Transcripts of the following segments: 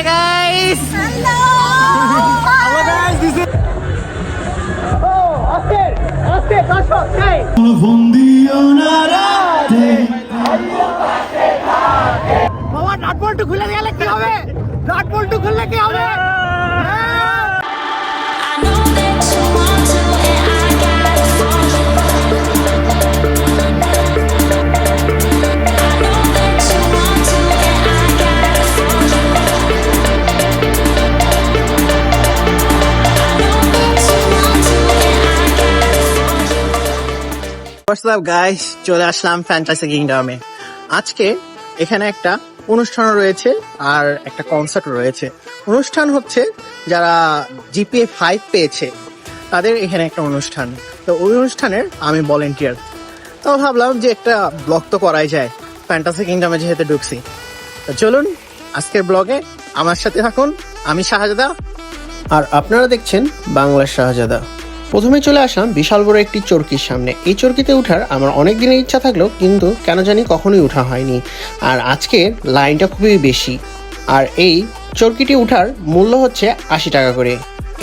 Hey guys! বাবা nut বল্টু খুলে গেলে কি হবে? নাট বল্টু খুললে কি হবে? Up guys? চলে আসলাম ফ্যান্টাসি কিংডমে আজকে এখানে একটা অনুষ্ঠান রয়েছে আর একটা কনসার্ট রয়েছে। অনুষ্ঠান হচ্ছে যারা জিপিএ ফাইভ পেয়েছে, তাদের এখানে একটা অনুষ্ঠান। তো ওই অনুষ্ঠানের আমি ভলেন্টিয়ার তো ভাবলাম যে একটা ব্লগ তো করাই যায় ফ্যান্টাসি কিংডমে যেহেতু ঢুকছি। তো চলুন, আজকের ব্লগে আমার সাথে থাকুন আমি শাহজাদা। আর আপনারা দেখছেন বাংলার শাহজাদা। প্রথমে চলে আসলাম বিশাল বড় একটি চরকির সামনে। এই চরকিতে উঠার আমার অনেক দিনের ইচ্ছা থাকলেও কিন্তু কেন জানি কখনোই উঠা হয়নি। আর আজকে লাইনটা খুবই বেশি। আর এই চরকিটি উঠার মূল্য হচ্ছে আশি টাকা করে।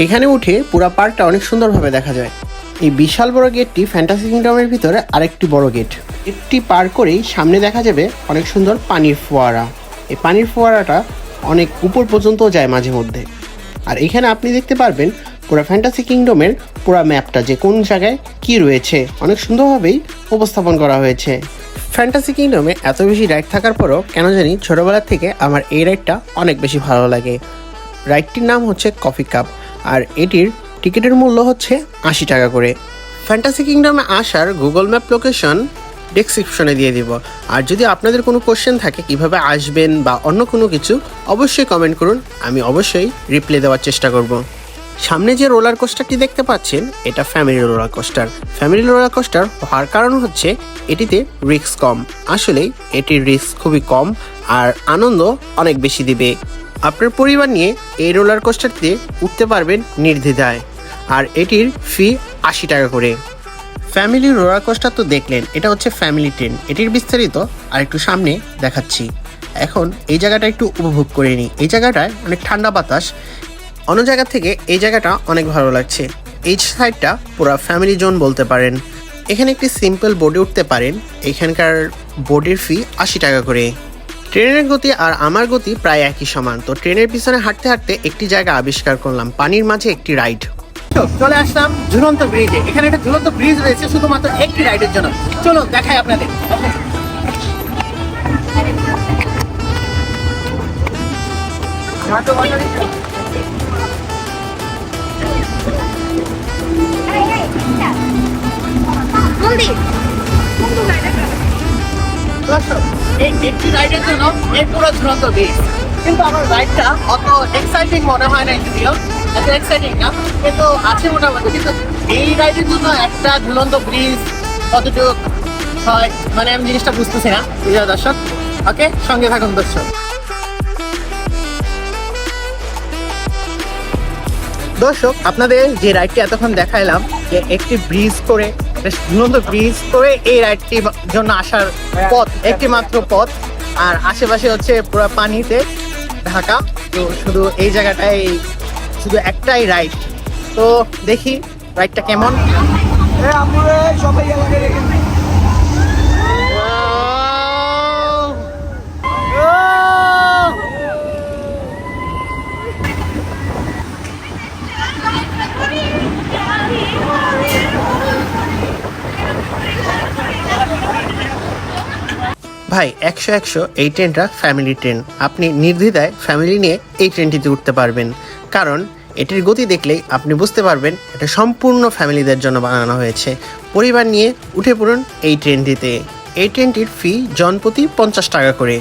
এখানে উঠে পুরা পার্কটা অনেক সুন্দরভাবে দেখা যায়। এই বিশাল বড় গেটটি ফ্যান্টাসি কিংডমের ভিতরে আরেকটি বড় গেট। গেটটি পার করেই সামনে দেখা যাবে অনেক সুন্দর পানির ফোয়ারা। এই পানির ফোয়ারাটা অনেক উপর পর্যন্ত যায় মাঝে মধ্যে। আর এখানে আপনি দেখতে পারবেন পুরো ফ্যান্টাসি কিংডমের পুরো ম্যাপটা যে কোন জায়গায় কি রয়েছে, অনেক সুন্দরভাবেই উপস্থাপন করা হয়েছে। ফ্যান্টাসি কিংডমে এত বেশি রাইড থাকার পরও কেন জানি ছোটবেলা থেকে আমার এই রাইডটা অনেক বেশি ভালো লাগে। রাইডটির নাম হচ্ছে কফি কাপ আর এটির টিকিটের মূল্য হচ্ছে আশি টাকা করে। ফ্যান্টাসি কিংডমে আসার গুগল ম্যাপ লোকেশন ডেসক্রিপশনে দিয়ে দিব। আর যদি আপনাদের কোনো কোশ্চেন থাকে কীভাবে আসবেন বা অন্য কোনো কিছু, অবশ্যই কমেন্ট করুন, আমি অবশ্যই রিপ্লাই দেওয়ার চেষ্টা করব। সামনে যে রোলার কোস্টারটি দেখতে পাচ্ছেন, এটা family roller coaster. Family roller coaster হওয়ার কারণ হচ্ছে এটিতে রিস্ক কম। আসলেই এটির রিস্ক খুবই কম আর আনন্দ অনেক বেশি দিবে। আপনার পরিবার নিয়ে এই রোলার কোস্টারটিতে উঠতে পারবেন নির্দ্বিধায়। আর এটির ফি আশি টাকা করে। ফ্যামিলি রোলার কোস্টার তো দেখলেন, এটা হচ্ছে ফ্যামিলি ট্রেন। এটির বিস্তারিত আর একটু সামনে দেখাচ্ছি। এখন এই জায়গাটা একটু উপভোগ করে নিই। এই জায়গাটায় অনেক ঠান্ডা বাতাস অন্য জায়গা থেকে এই জায়গাটা অনেক ভালো লাগছে। এই সাইডটা পুরো ফ্যামিলি জোন বলতে পারেন। এখানে একটি সিম্পল বোর্ডে উঠতে পারেন। এখানকার বোর্ডের ফি আশি টাকা করে। ট্রেনের গতি আর আমার গতি প্রায় একই সমান। তো ট্রেনের পিছনে হাঁটতে হাঁটতে একটি জায়গা আবিষ্কার করলাম। পানির মাঝে একটি রাইড চলে আসলাম ঝুলন্ত ব্রিজে এখানে একটা ঝুলন্ত ব্রিজ রয়েছে, শুধুমাত্র একটি রাইডের জন্য। চলো, দেখাই আপনাদের। এই একটি রাইডের জন্য এই পুরো ঝুলন্ত কিন্তু আমার রাইডটা অত এক্সাইটিং মনে হয় না এক্সাইটিং না, কিন্তু আছে মোটামুটি। কিন্তু এই রাইডের জন্য একটা ঝুলন্ত ব্রিজ হয় মানে আমি জিনিসটা বুঝতেছি না দর্শক। ওকে সঙ্গে থাকুন দর্শক। দর্শক, আপনাদের যে রাইডটি এতক্ষণ দেখাইলাম, যে একটি ব্রিজ করে ঝুলন্ত ব্রিজ করে এই রাইডটির জন্য আসার পথ একটি মাত্র পথ। আর আশেপাশে হচ্ছে পুরো পানিতে ঢাকা। তো শুধু এই জায়গাটায় শুধু একটাই রাইড তো দেখি রাইডটা কেমন? ভাই, একশো একশো এই ট্রেনটা ফ্যামিলি ট্রেন আপনি নির্দ্বিধায় ফ্যামিলি নিয়ে এই ট্রেনটিতে উঠতে পারবেন। কারণ, এটির গতি দেখলেই আপনি বুঝতে পারবেন, এটা সম্পূর্ণ ফ্যামিলিদের জন্য বানানো হয়েছে। পরিবার নিয়ে উঠে পড়ুন এই ট্রেনটিতে। এই ট্রেনটির ফি জনপ্রতি পঞ্চাশ টাকা করে।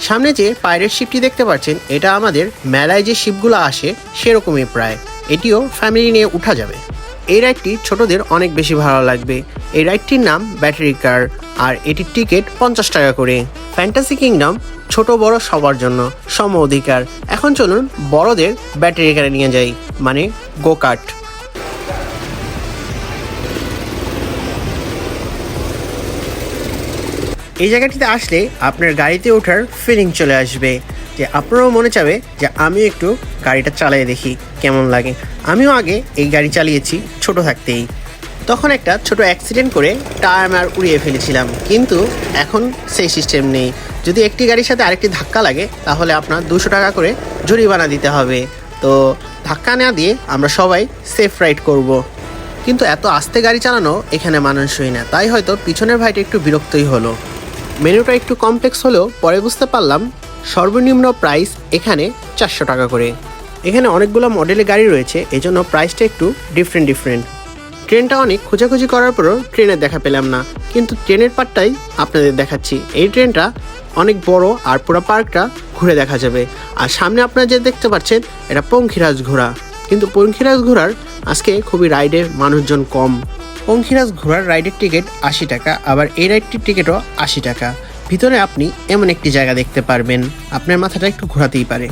সামনে যে পাইরেট শিপটি দেখতে পাচ্ছেন, এটা আমাদের মেলায় যে শিপগুলো আসে, সেরকমই প্রায়। এটিও ফ্যামিলি নিয়ে উঠা যাবে। এই রাইডটি ছোটদের অনেক বেশি ভালো লাগবে। এই রাইডটির নাম ব্যাটারি কার, আর এটির টিকিট পঞ্চাশ টাকা করে। ফ্যান্টাসি কিংডম, ছোট বড় সবার জন্য সম অধিকার। এখন চলুন বড়দের ব্যাটারি কারে নিয়ে যাই মানে গো কার্ট এই জায়গাটিতে আসলে আপনার গাড়িতে ওঠার ফিলিং চলে আসবে। যে আপনারও মনে চাবে যে আমি একটু গাড়িটা চালিয়ে দেখি কেমন লাগে। আমিও আগে এই গাড়ি চালিয়েছি ছোট থাকতেই। তখন একটা ছোট অ্যাক্সিডেন্ট করে টায়ার মার উড়িয়ে ফেলেছিলাম। কিন্তু এখন সেই সিস্টেম নেই। যদি একটি গাড়ির সাথে আরেকটি ধাক্কা লাগে, তাহলে আপনার দুশো টাকা করে জরিমানা দিতে হবে। তো ধাক্কা না দিয়ে আমরা সবাই সেফ রাইড করব। কিন্তু এত আস্তে গাড়ি চালানো এখানে মানানসই না। তাই হয়তো পিছনের ভাইটা একটু বিরক্তই হলো। মেনুটা একটু কমপ্লেক্স হলেও পরে বুঝতে পারলাম সর্বনিম্ন প্রাইস এখানে চারশো টাকা করে। এখানে অনেকগুলো মডেলের গাড়ি রয়েছে, এজন্য প্রাইসটা একটু ডিফারেন্ট ডিফারেন্ট ট্রেনটা অনেক খোঁজাখুঁজি করার পরও ট্রেনের দেখা পেলাম না, কিন্তু ট্রেনের পার্টটাই আপনাদের দেখাচ্ছি। এই ট্রেনটা অনেক বড় আর পুরো পার্কটা ঘুরে দেখা যাবে। আর সামনে আপনারা যে দেখতে পাচ্ছেন, এটা পঙ্খিরাজ ঘোড়া। কিন্তু পঙ্খিরাজ ঘোড়ার আজকে খুবই রাইডে মানুষজন কম। পঙ্খিরাজ ঘোড়ার রাইডের টিকিট আশি টাকা, আবার এই রাইডটির টিকিটও আশি টাকা। ভিতরে আপনি এমন একটি জায়গা দেখতে পারবেন। আপনার মাথাটা একটু ঘোরাতেই পারে।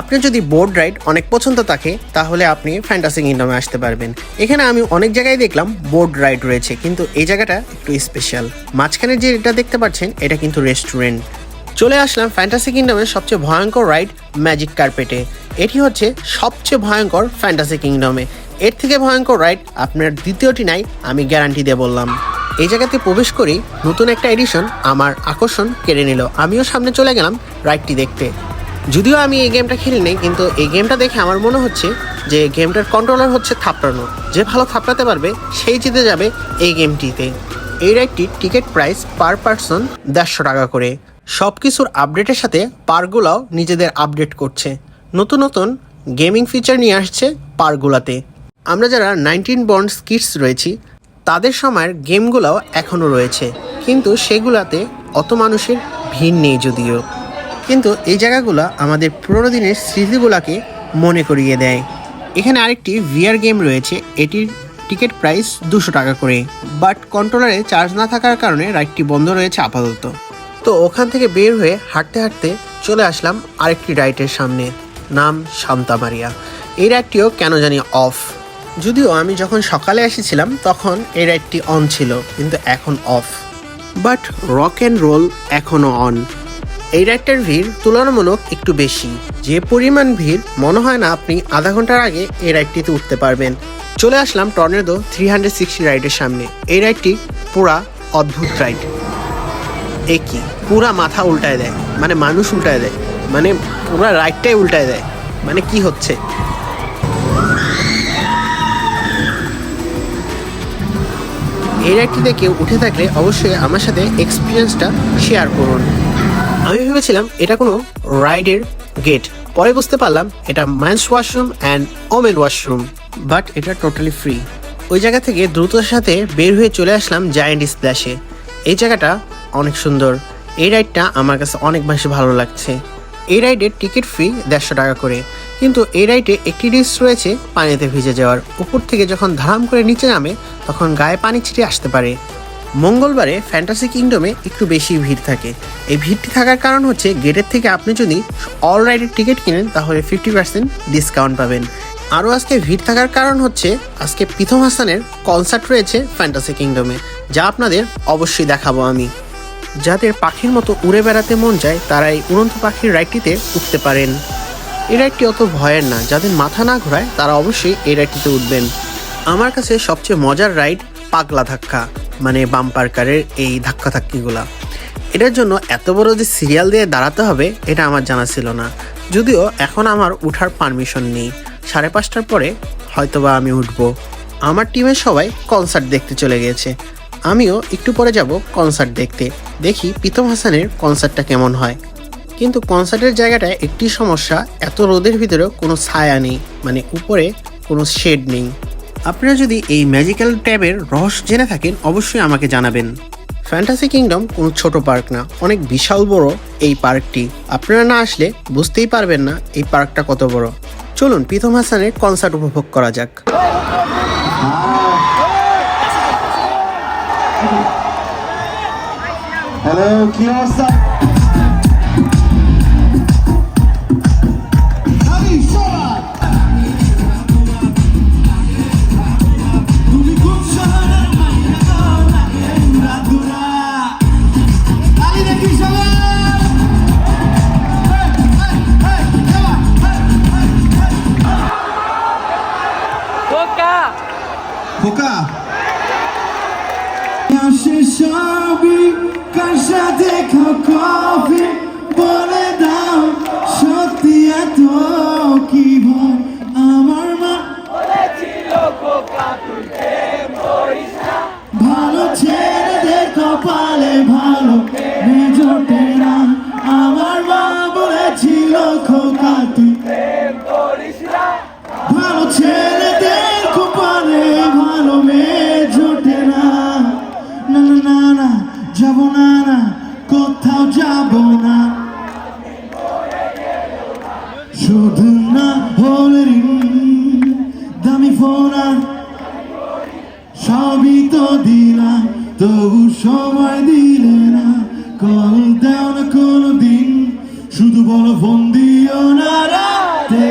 আপনার যদি বোর্ড রাইড অনেক পছন্দ থাকে তাহলে আপনি ফ্যান্টাসি কিংডমে আসতে পারবেন। এখানে আমি অনেক জায়গায় দেখলাম বোর্ড রাইড রয়েছে, কিন্তু এই জায়গাটা একটু স্পেশাল মাঝখানে যে এটা দেখতে পাচ্ছেন, এটা কিন্তু রেস্টুরেন্ট চলে আসলাম ফ্যান্টাসি কিংডমের সবচেয়ে ভয়ঙ্কর রাইড, ম্যাজিক কার্পেটে। এটি হচ্ছে সবচেয়ে ভয়ঙ্কর ফ্যান্টাসি কিংডমে এর থেকে ভয়ঙ্কর রাইড আপনার দ্বিতীয়টি নাই, আমি গ্যারান্টি দিয়ে বললাম। এই জায়গাতে প্রবেশ করেই নতুন একটা এডিশন আমার আকর্ষণ কেড়ে নিল। আমিও সামনে চলে গেলাম রাইডটি দেখতে। যদিও আমি এই গেমটা খেলিনি কিন্তু এই গেমটা দেখে আমার মনে হচ্ছে যে গেমটার কন্ট্রোলার হচ্ছে থাপড়ানো। যে ভালো থাপড়াতে পারবে, সেই জিতে যাবে এই গেমটিতে এই রাইডটির টিকিট প্রাইস পার পার্সন দেড়শো টাকা করে। সব কিছুর আপডেটের সাথে পার্কগুলাও নিজেদের আপডেট করছে। নতুন নতুন গেমিং ফিচার নিয়ে আসছে পার্কগুলাতে আমরা যারা নাইনটিন বন্ডস কিডস রয়েছি তাদের সময়ের গেমগুলোও এখনও রয়েছে। কিন্তু সেগুলাতে অত মানুষের ভিড় নেই যদিও। কিন্তু এই জায়গাগুলো আমাদের পুরোনো দিনের স্মৃতিগুলোকে মনে করিয়ে দেয়। এখানে আরেকটি ভিআর গেম রয়েছে, এটির টিকিট প্রাইস দুশো টাকা করে। বাট কন্ট্রোলারে চার্জ না থাকার কারণে রাইডটি বন্ধ রয়েছে আপাতত। তো ওখান থেকে বের হয়ে হাঁটতে হাঁটতে চলে আসলাম আরেকটি রাইডের সামনে। নাম শান্তা মারিয়া। এই রাইডটিও কেন জানি অফ। যদিও আমি যখন সকালে এসেছিলাম, তখন এই রাইডটি অন ছিল, কিন্তু এখন off but rock and roll এখনও অন এই রাইডটার ভিড় তুলনামূলক একটু বেশি। যে পরিমাণ ভিড়, মনে হয় না আপনি আধা ঘণ্টার আগে এই রাইডটিতে উঠতে পারবেন। চলে আসলাম টর্নেডো থ্রি হান্ড্রেড সিক্সটি রাইডের সামনে। এই রাইডটি পুরা অদ্ভুত রাইড। এ কি? পুরা মাথা উল্টায় দেয়। মানে মানুষ উল্টায় দেয়। মানে পুরা রাইডটাই উল্টায় দেয়। মানে কি হচ্ছে? এই রাইডটিতে কেউ উঠে থাকলে অবশ্যই আমার সাথে এক্সপিরিয়েন্সটা শেয়ার করুন। আমি ভেবেছিলাম এটা কোনো রাইডের গেট পরে বুঝতে পারলাম এটা men's washroom and women washroom but এটা টোটালি ফ্রি ওই জায়গা থেকে দ্রুততার সাথে বের হয়ে চলে আসলাম জায়েন্ট স্প্ল্যাশে এই জায়গাটা অনেক সুন্দর। এই রাইডটা আমার কাছে অনেক বেশি ভালো লাগছে। এই রাইডের টিকিট ফ্রি দেড়শো টাকা করে। কিন্তু এই রাইডে একটি রিস্ক রয়েছে পানিতে ভিজে যাওয়ার। উপর থেকে যখন ধারাম করে নিচে নামে, তখন গায়ে পানি ছিটে আসতে পারে। মঙ্গলবারে ফ্যান্টাসি কিংডমে একটু বেশি ভিড় থাকে। এই ভিড়টি থাকার কারণ হচ্ছে গেটের থেকে আপনি যদি অল রাইডের টিকিট কিনেন, তাহলে ফিফটি পার্সেন্ট ডিসকাউন্ট পাবেন। আরও আজকে ভিড় থাকার কারণ হচ্ছে, আজকে প্রীতম হাসানের কনসার্ট রয়েছে ফ্যান্টাসি কিংডমে, যা আপনাদের অবশ্যই দেখাবো আমি। যাদের পাখির মতো উড়ে বেড়াতে মন যায় তারা এই উড়ন্ত পাখির রাইডটিতে উঠতে পারেন। এই রাইডটি অত ভয়ের না, যাদের মাথা না ঘোরায়, তারা অবশ্যই এই রাইডটিতে উঠবেন। আমার কাছে সবচেয়ে মজার রাইড পাগলা ধাক্কা মানে বাম্পার কারের এই ধাক্কা ধাক্কিগুলা। এটার জন্য এত বড় যে সিরিয়াল দিয়ে দাঁড়াতে হবে, এটা আমার জানা ছিল না। যদিও এখন আমার উঠার পারমিশন নেই। সাড়ে পাঁচটার পরে হয়তোবা আমি উঠবো। আমার টিমের সবাই কনসার্ট দেখতে চলে গিয়েছে। আমিও একটু পরে যাব কনসার্ট দেখতে। দেখি প্রীতম হাসানের কনসার্টটা কেমন হয়। কিন্তু কনসার্টের জায়গাটায় একটি সমস্যা, এত রোদের ভিতরেও কোনো ছায়া নেই মানে উপরে কোনো শেড নেই। আপনারা যদি এই ম্যাজিক্যাল ট্যাবের রহস্য জেনে থাকেন, অবশ্যই আমাকে জানাবেন। ফ্যান্টাসি কিংডম কোনো ছোট পার্ক না, অনেক বিশাল বড় এই পার্কটি আপনারা না আসলে বুঝতেই পারবেন না এই পার্কটা কত বড়। চলুন প্রীতম হাসানের কনসার্ট উপভোগ করা যাক। হ্যালো কি অবস্থা কার সাথে খাও কফি? বলে দাও সত্যি এত কি ভয়? আমার মা ভালো ছেলেদের কপালে ভালো মেজোটে না আমার মা বলেছিল খোকা তুই ভালো ছেলেদের কপালে রিং দামি ফোন সবই তো দিলাম, তবু সময় দিলে না। কল দাও না কোনো দিন শুধু বলো ফোন দিও না রাতে।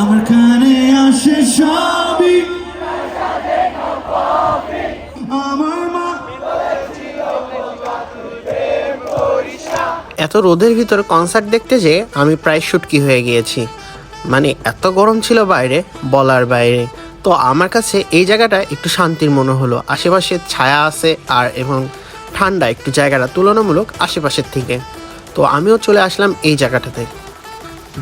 আমার কানে আসে সবই এত রোদের ভিতর কনসার্ট দেখতে যে আমি প্রায় শুটকি হয়ে গিয়েছি। মানে এত গরম ছিল বাইরে, বলার বাইরে। তো আমার কাছে এই জায়গাটা একটু শান্তির মনে হলো। আশেপাশে ছায়া আছে আর এবং ঠান্ডা একটু জায়গাটা তুলনামূলক আশেপাশের থেকে। তো আমিও চলে আসলাম এই জায়গাটাতে।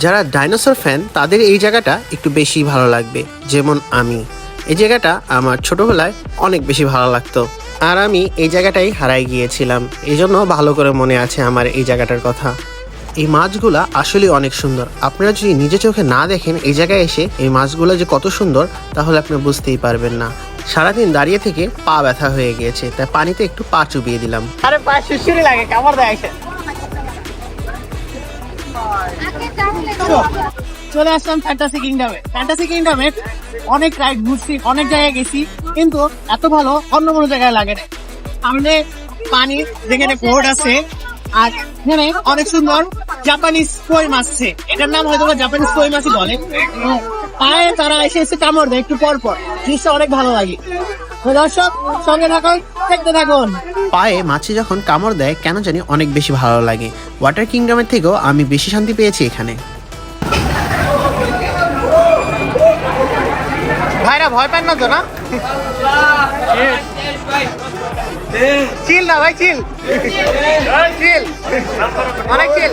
যারা ডাইনোসর ফ্যান তাদের এই জায়গাটা একটু বেশি ভালো লাগবে, যেমন আমি। এই জায়গাটা আমার ছোটোবেলায় অনেক বেশি ভালো লাগতো। আর আমি এই জায়গাটাই হারাই গিয়েছিলাম। এই জন্য ভালো করে মনে আছে আমার এই জায়গাটার কথা। এই মাছগুলা আসলে অনেক সুন্দর। আপনারা যদি নিজে চোখে না দেখেন এই জায়গায় এসে এই মাছগুলো যে কত সুন্দর, তাহলে আপনি বুঝতেই পারবেন না। সারাদিন দাঁড়িয়ে থেকে পা ব্যথা হয়ে গিয়েছে, তাই পানিতে একটু পা চুবিয়ে দিলাম। আরে পা লাগে চলে আসলাম ফ্যান্টাসি কিংডমে ফ্যান্টাসি কিংডমে অনেক রাইড ঘুরছি, অনেক জায়গায় গেছি। কিন্তু এত ভালো অন্য কোনো জায়গায় লাগে না। সামনে পানি যেখানে বোর্ড আছে। আর এখানে অনেক সুন্দর জাপানিজ কই মাছ আছে। এটার নাম হয়তো জাপানিজ কই মাছই বলে। পায়ে তারা এসে এসে কামড় দেয় একটু পর পর। জিনিসটা অনেক ভালো লাগে। দর্শক সঙ্গে থাকুন দেখতে থাকুন। পায়ে মাছি যখন কামড় দেয় কেন জানি অনেক বেশি ভালো লাগে। ওয়াটার কিংডমের থেকেও আমি বেশি শান্তি পেয়েছি এখানে। ভাইরা ভয় পান না তো না? চিল না ভাই চিল। চিল। অনেক চিল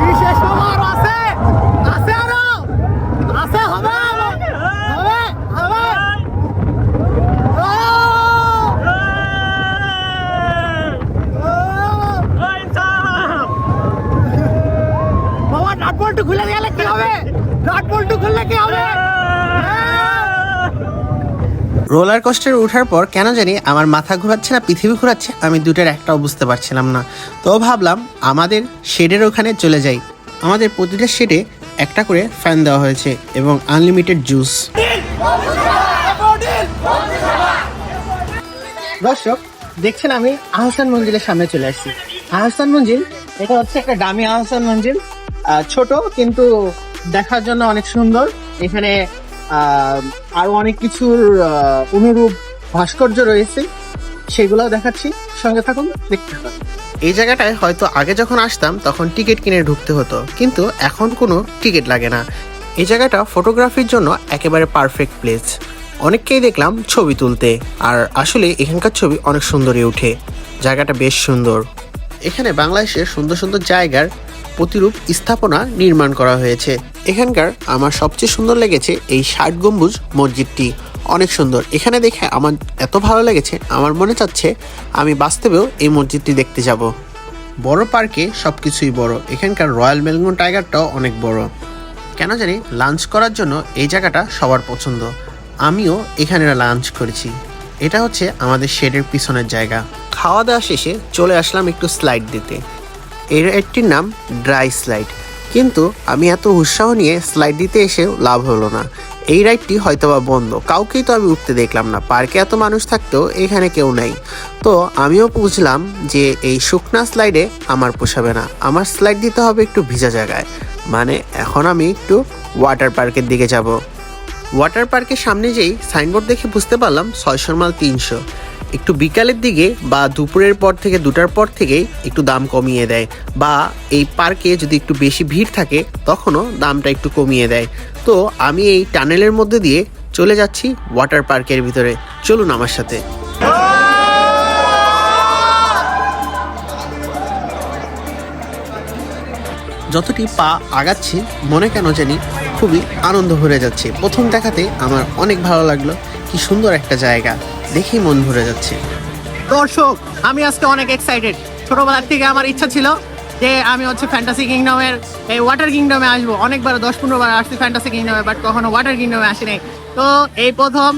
বিশেষ খবর আছে আছে আরও আছে হবে হবে হবে বাবা নাট বল্টু খুলে গেলে কি হবে নাট বল্টু খুললে কি হবে রোলার কোস্টারে ওঠার পর কেন জানি আমার মাথা ঘোরাচ্ছে না, পৃথিবী ঘোরাচ্ছে, আমি দুটোর একটাও বুঝতে পারছিলাম না। তো ভাবলাম আমাদের শেডের ওখানে চলে যাই। আমাদের প্রতিটা শেডে একটা করে ফ্যান দেওয়া হয়েছে এবং আনলিমিটেড জুস। দর্শক, দেখছেন আমি আহসান মঞ্জিলের সামনে চলে আসছি। আহসান মঞ্জিল, এটা হচ্ছে একটা দামি আহসান মঞ্জিল ছোট কিন্তু দেখার জন্য অনেক সুন্দর। এখানে আহ, আরও অনেক কিছুর অনুরূপ ভাস্কর্য রয়েছে। সেগুলো দেখাচ্ছি। সঙ্গে থাকুন দেখতে এই জায়গাটায় হয়তো আগে যখন আসতাম তখন টিকিট কিনে ঢুকতে হতো। কিন্তু এখন কোনো টিকিট লাগে না। এই জায়গাটা ফটোগ্রাফির জন্য একেবারে পারফেক্ট প্লেস। অনেককেই দেখলাম ছবি তুলতে। আর আসলে এখানকার ছবি অনেক সুন্দরই ওঠে। জায়গাটা বেশ সুন্দর। এখানে বাংলাদেশের সুন্দর সুন্দর জায়গার প্রতিরূপ স্থাপনা নির্মাণ করা হয়েছে। এখানকার আমার সবচেয়ে সুন্দর লেগেছে এই ষাট গম্বুজ মসজিদটি। অনেক সুন্দর। এখানে দেখে আমার এত ভালো লেগেছে, আমার মনে চাচ্ছে আমি বাস্তবেও এই মসজিদটি দেখতে যাব। বড় পার্কে সব কিছুই বড়। এখানকার রয়্যাল বেলগুন টাইগারটাও অনেক বড়। কেন জানি লাঞ্চ করার জন্য এই জায়গাটা সবার পছন্দ। আমিও এখানে লাঞ্চ করেছি। এটা হচ্ছে আমাদের শেডের পিছনের জায়গা। খাওয়া দাওয়া শেষে চলে আসলাম একটু স্লাইড দিতে। এর একটির নাম ড্রাই স্লাইড। কিন্তু আমি এত উৎসাহ নিয়ে স্লাইড দিতে এসেও লাভ হলো না। এই রাইডটি হয়তোবা বন্ধ। কাউকেই তো আমি উঠতে দেখলাম না। পার্কে এত মানুষ থাকতেও এখানে কেউ নাই। তো আমিও বুঝলাম যে এই শুকনা স্লাইডে আমার পোষাবে না। আমার স্লাইড দিতে হবে একটু ভিজা জায়গায়। মানে এখন আমি একটু ওয়াটার পার্কের দিকে যাব। ওয়াটার পার্কের সামনে যেই সাইনবোর্ড দেখে বুঝতে পারলাম ছয়শোর মাল তিনশো। একটু বিকালের দিকে বা দুপুরের পর থেকে, দুটার পর থেকেই একটু দাম কমিয়ে দেয় বা এই পার্কে যদি একটু বেশি ভিড় থাকে, তখনও দামটা একটু কমিয়ে দেয়। তো আমি এই টানেলের মধ্যে দিয়ে চলে যাচ্ছি ওয়াটার পার্কের ভিতরে। চলুন আমার সাথে। যতটি পা আগাচ্ছি, মনে কেন জানি খুবই আনন্দ ভরে যাচ্ছে। প্রথম দেখাতে আমার অনেক ভালো লাগল। কি সুন্দর একটা জায়গা। দেখেই মন ভরে যাচ্ছে। দর্শক আমি আজকে অনেক এক্সাইটেড ছোটবেলার থেকে আমার ইচ্ছা ছিল যে আমি হচ্ছে ফ্যান্টাসি কিংডমের এই ওয়াটার কিংডমে আসব। অনেকবার দশ পনেরো বার আসছি ফ্যান্টাসি কিংডমে বাট কখনো ওয়াটার কিংডমে আসি নাই। তো এই প্রথম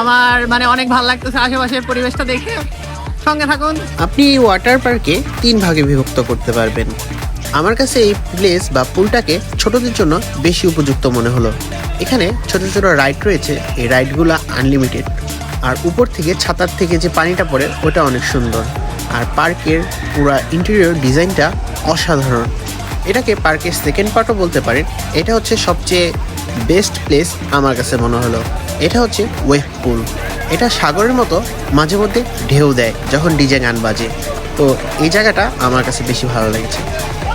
আমার মানে অনেক ভালো লাগতেছে আশেপাশের পরিবেশটা দেখে। সঙ্গে থাকুন। আপনি এই ওয়াটার পার্কে তিন ভাগে বিভক্ত করতে পারবেন। আমার কাছে এই প্লেস বা পুলটাকে ছোটদের জন্য বেশি উপযুক্ত মনে হলো। এখানে ছোট ছোট রাইড রয়েছে। এই রাইডগুলো আনলিমিটেড আর উপর থেকে ছাতার থেকে যে পানিটা পড়ে, ওটা অনেক সুন্দর। আর পার্কের পুরো ইন্টেরিয়র ডিজাইনটা অসাধারণ। এটাকে পার্কের সেকেন্ড পার্টও বলতে পারেন। এটা হচ্ছে সবচেয়ে বেস্ট প্লেস আমার কাছে মনে হলো। এটা হচ্ছে ওয়েভ পুল এটা সাগরের মতো মাঝে মধ্যে ঢেউ দেয় যখন ডিজে গান বাজে তো এই জায়গাটা আমার কাছে বেশি ভালো লেগেছে।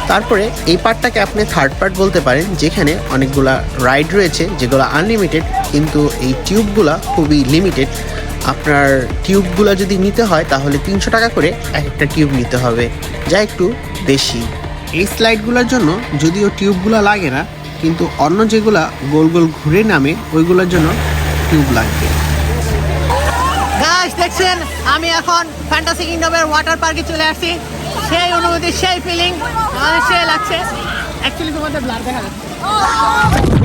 তারপরে এই পার্টটাকে আপনি থার্ড পার্ট বলতে পারেন, যেখানে অনেকগুলা রাইড রয়েছে, যেগুলো আনলিমিটেড কিন্তু এই টিউবগুলা খুবই লিমিটেড আপনার টিউবগুলো যদি নিতে হয়, তাহলে তিনশো টাকা করে এক একটা টিউব নিতে হবে, যা একটু বেশি। এই স্লাইডগুলোর জন্য যদিও টিউবগুলো লাগে না, কিন্তু অন্য যেগুলা গোল গোল ঘুরে নামে, ওইগুলোর জন্য টিউব লাগবে। দেখছেন, আমি এখন ফ্যান্টাসি কিংডমের ওয়াটার পার্কে চলে আসছি। সেই অনুভূতি সেই ফিলিং আমাদের সে লাগছে। অ্যাকচুয়ালি তোমাদের ব্লাড দেখা যাচ্ছে।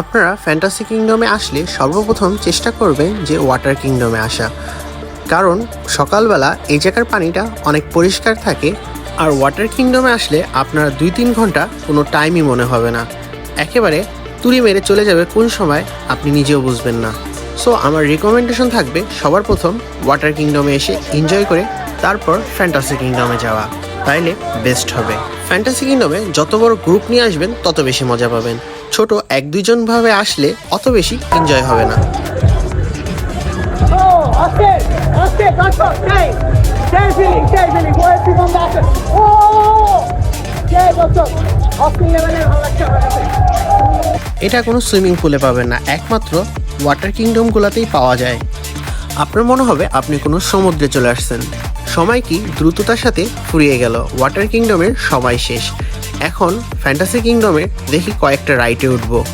আপনারা ফ্যান্টাসি কিংডমে আসলে সর্বপ্রথম চেষ্টা করবেন যে ওয়াটার কিংডমে আসা। কারণ সকালবেলা এই জায়গার পানিটা অনেক পরিষ্কার থাকে আর ওয়াটার কিংডমে আসলে আপনার দুই তিন ঘণ্টা কোনো টাইমই মনে হবে না। একেবারে তুড়ি মেরে চলে যাবে কোন সময় আপনি নিজেও বুঝবেন না। সো আমার রিকমেন্ডেশন থাকবে সবার প্রথম ওয়াটার কিংডমে এসে এনজয় করে তারপর ফ্যান্টাসি কিংডমে যাওয়া। তাইলে বেস্ট হবে। ফ্যান্টাসি কিংডমে যত বড় গ্রুপ নিয়ে আসবেন, তত বেশি মজা পাবেন। ছোট এক দুইজন ভাবে আসলে অত বেশি এনজয় হবে না। এটা কোনো সুইমিং পুলে পাবেন না, একমাত্র ওয়াটার কিংডম কিংডমগুলোতেই পাওয়া যায়। আপনার মনে হবে আপনি কোনো সমুদ্রে চলে আসছেন। সময় কি দ্রুততার সাথে ফুরিয়ে গেল। ওয়াটার কিংডমের সময় শেষ। এখন ফ্যান্টাসি কিংডমে দেখি কয়েকটা রাইটে উঠবো।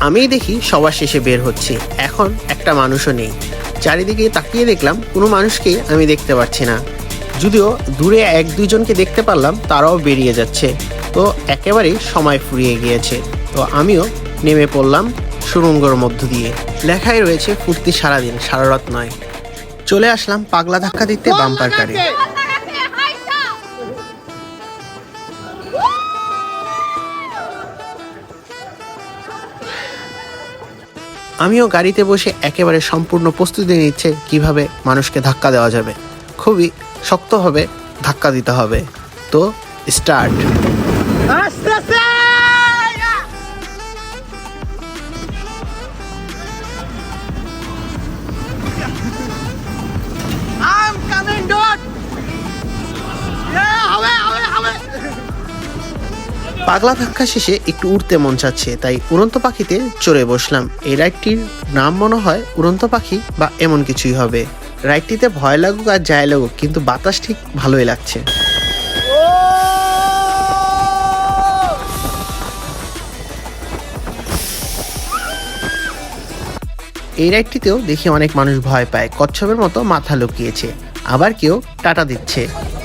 আমি দেখি সবার শেষে বের হচ্ছে। এখন একটা মানুষও নেই। চারিদিকে তাকিয়ে দেখলাম কোনো মানুষকেই আমি দেখতে পাচ্ছি না। যদিও দূরে এক দুইজনকে দেখতে পারলাম তারাও বেরিয়ে যাচ্ছে। তো একেবারেই সময় ফুরিয়ে গিয়েছে। তো আমিও নেমে পড়লাম সুরঙ্গর মধ্য দিয়ে। লেখাই রয়েছে ফুর্তি সারাদিন সারা রাত নয়। চলে আসলাম পাগলা ধাক্কা দিতে বাম্পার কারে আমিও গাড়িতে বসে একেবারে সম্পূর্ণ প্রস্তুতি নিচ্ছে কীভাবে মানুষকে ধাক্কা দেওয়া যাবে। খুবই শক্তভাবে ধাক্কা দিতে হবে। তো স্টার্ট পাগলা ধাক্কা শেষে একটু উড়তে মন চাচ্ছে, তাই উড়ন্ত পাখিতে চড়ে বসলাম। এই রাইডটির নাম মনে হয় উড়ন্ত পাখি বা এমন কিছুই হবে। রাইডটিতে ভয় লাগুক আর যায় লাগুক, কিন্তু বাতাস ঠিক ভালোই লাগছে। এই রাইডটিতেও দেখি অনেক মানুষ ভয় পায়, কচ্ছপের মতো মাথা লুকিয়েছে। আবার কেউ টাটা দিচ্ছে।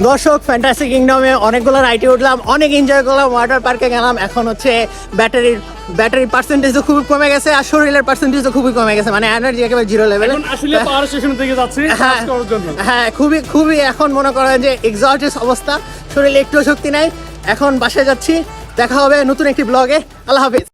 দর্শক ফ্যান্টাসি কিংডমে অনেকগুলো রাইডে উঠলাম অনেক এনজয় করলাম ওয়াটার পার্কে গেলাম এখন হচ্ছে ব্যাটারির ব্যাটারি পার্সেন্টেজও খুবই কমে গেছে আর শরীরের পার্সেন্টেজও খুবই কমে গেছে মানে এনার্জি একেবারে জিরো লেভেলে এখন আসলে পাহাড় স্টেশন থেকে যাচ্ছি হ্যাঁ কাজ করার জন্য। হ্যাঁ খুবই খুবই এখন মনে করেন যে এক্সস্টেড অবস্থা শরীরে একটু শক্তি নাই এখন বাসায় যাচ্ছি দেখা হবে নতুন একটি ব্লগে আল্লাহ হাফিজ।